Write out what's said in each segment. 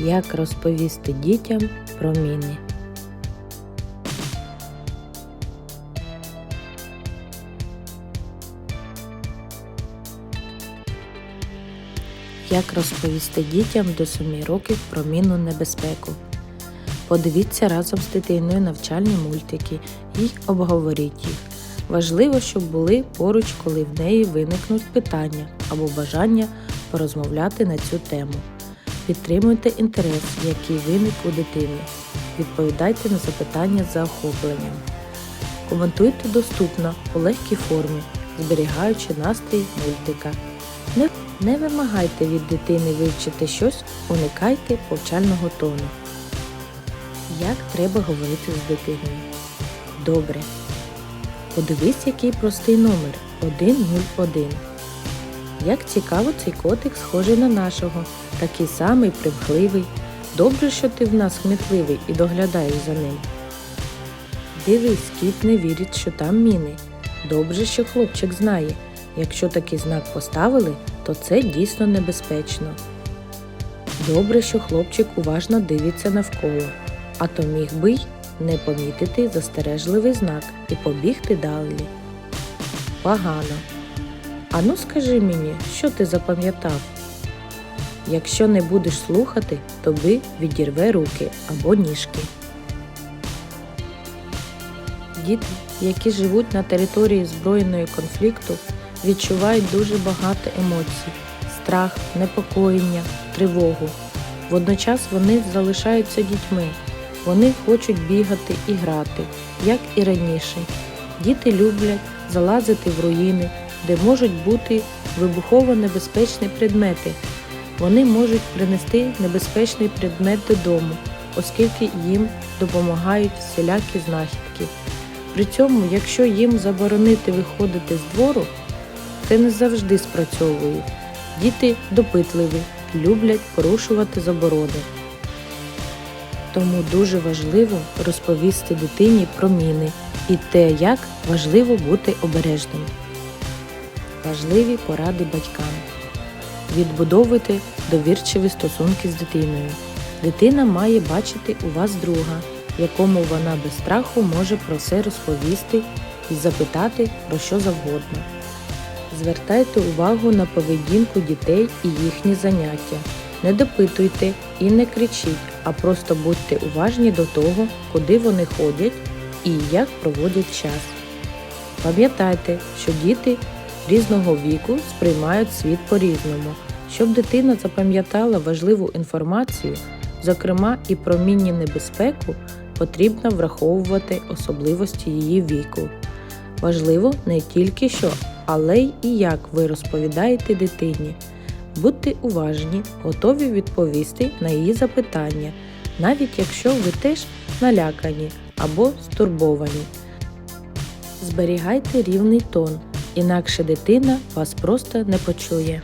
Як розповісти дітям про міни? Як розповісти дітям до 7 років про мінну небезпеку? Подивіться разом з дитиною навчальні мультики і обговоріть їх. Важливо, щоб були поруч, коли в неї виникнуть питання або бажання порозмовляти на цю тему. Підтримуйте інтерес, який виник у дитини. Відповідайте на запитання з заохопленням. Коментуйте доступно у легкій формі, зберігаючи настрій мультика. Не, не вимагайте від дитини вивчити щось, уникайте повчального тону. Як треба говорити з дитиною? Добре. Подивись, який простий номер 101. Як цікаво, цей котик схожий на нашого, такий самий примхливий. Добре, що ти в нас хмітливий і доглядаєш за ним. Дивись, кіт не вірить, що там міни. Добре, що хлопчик знає. Якщо такий знак поставили, то це дійсно небезпечно. Добре, що хлопчик уважно дивиться навколо, а то міг би й не помітити застережливий знак і побігти далі. Погано. Ану скажи мені, що ти запам'ятав? Якщо не будеш слухати, тобі відірве руки або ніжки. Діти, які живуть на території збройного конфлікту, відчувають дуже багато емоцій страх, непокоєння, тривогу. Водночас вони залишаються дітьми. Вони хочуть бігати і грати, як і раніше. Діти люблять залазити в руїни, де можуть бути вибухово небезпечні предмети. Вони можуть принести небезпечний предмет додому, оскільки їм допомагають всілякі знахідки. При цьому, якщо їм заборонити виходити з двору, це не завжди спрацьовує. Діти допитливі, люблять порушувати заборони. Тому дуже важливо розповісти дитині про міни і те, як важливо бути обережним. Важливі поради батькам. Відбудовуйте довірчиві стосунки з дитиною. Дитина має бачити у вас друга, якому вона без страху може про все розповісти і запитати про що завгодно. Звертайте увагу на поведінку дітей і їхні заняття. Не допитуйте і не кричіть, а просто будьте уважні до того, куди вони ходять і як проводять час. Пам'ятайте, що діти різного віку сприймають світ по-різному. Щоб дитина запам'ятала важливу інформацію, зокрема і про мінні небезпеку, потрібно враховувати особливості її віку. Важливо не тільки що, але й і як ви розповідаєте дитині. Будьте уважні, готові відповісти на її запитання, навіть якщо ви теж налякані або стурбовані. Зберігайте рівний тон, інакше дитина вас просто не почує.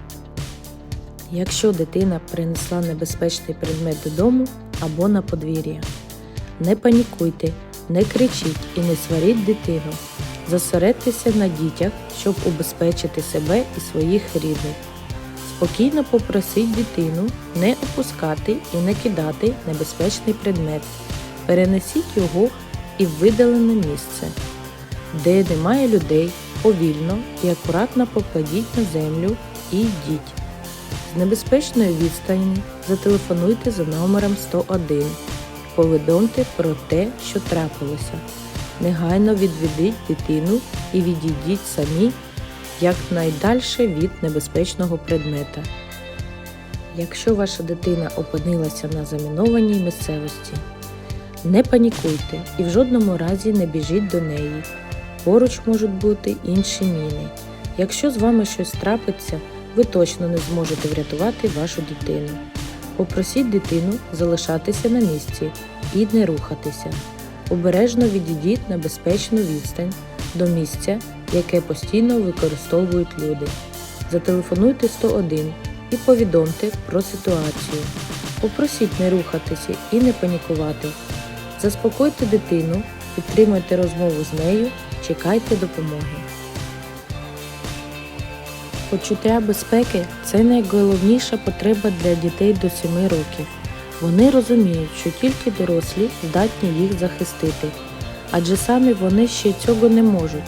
Якщо дитина принесла небезпечний предмет додому або на подвір'я, не панікуйте, не кричіть і не сваріть дитину. Зосередьтеся на дітях, щоб убезпечити себе і своїх рідних. Спокійно попросіть дитину не опускати і не кидати небезпечний предмет. Перенесіть його і в видалене місце, де немає людей, повільно і акуратно покладіть на землю і йдіть. З небезпечної відстані зателефонуйте за номером 101. Повідомте про те, що трапилося. Негайно відведіть дитину і відійдіть самі якнайдальше від небезпечного предмета. Якщо ваша дитина опинилася на замінованій місцевості, не панікуйте і в жодному разі не біжіть до неї. Поруч можуть бути інші міни. Якщо з вами щось трапиться, ви точно не зможете врятувати вашу дитину. Попросіть дитину залишатися на місці і не рухатися. Обережно відійдіть на безпечну відстань до місця, яке постійно використовують люди. Зателефонуйте 101 і повідомте про ситуацію. Попросіть не рухатися і не панікувати. Заспокойте дитину, підтримуйте розмову з нею, чекайте допомоги. Почуття безпеки це найголовніша потреба для дітей до 7 років. Вони розуміють, що тільки дорослі здатні їх захистити, адже самі вони ще цього не можуть.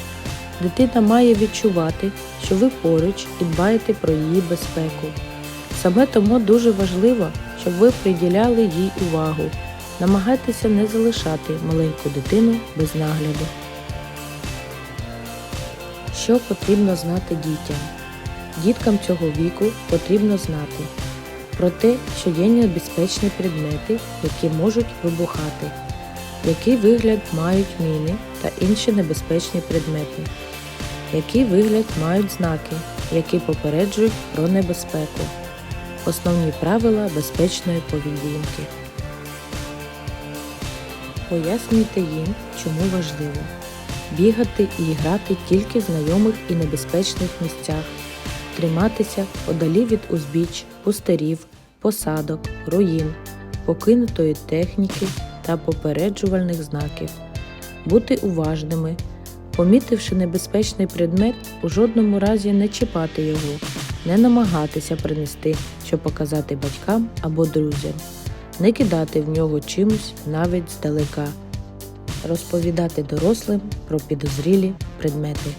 Дитина має відчувати, що ви поруч і дбаєте про її безпеку. Саме тому дуже важливо, щоб ви приділяли їй увагу. Намагайтеся не залишати маленьку дитину без нагляду. Що потрібно знати дітям? Діткам цього віку потрібно знати про те, що є небезпечні предмети, які можуть вибухати, який вигляд мають міни та інші небезпечні предмети, який вигляд мають знаки, які попереджують про небезпеку, основні правила безпечної поведінки. Пояснюйте їм, чому важливо бігати і грати тільки в знайомих і небезпечних місцях, триматися подалі від узбіч, пустирів, посадок, руїн, покинутої техніки та попереджувальних знаків, бути уважними, помітивши небезпечний предмет, у жодному разі не чіпати його, не намагатися принести, щоб показати батькам або друзям, не кидати в нього чимось навіть здалека розповідати дорослим про підозрілі предмети.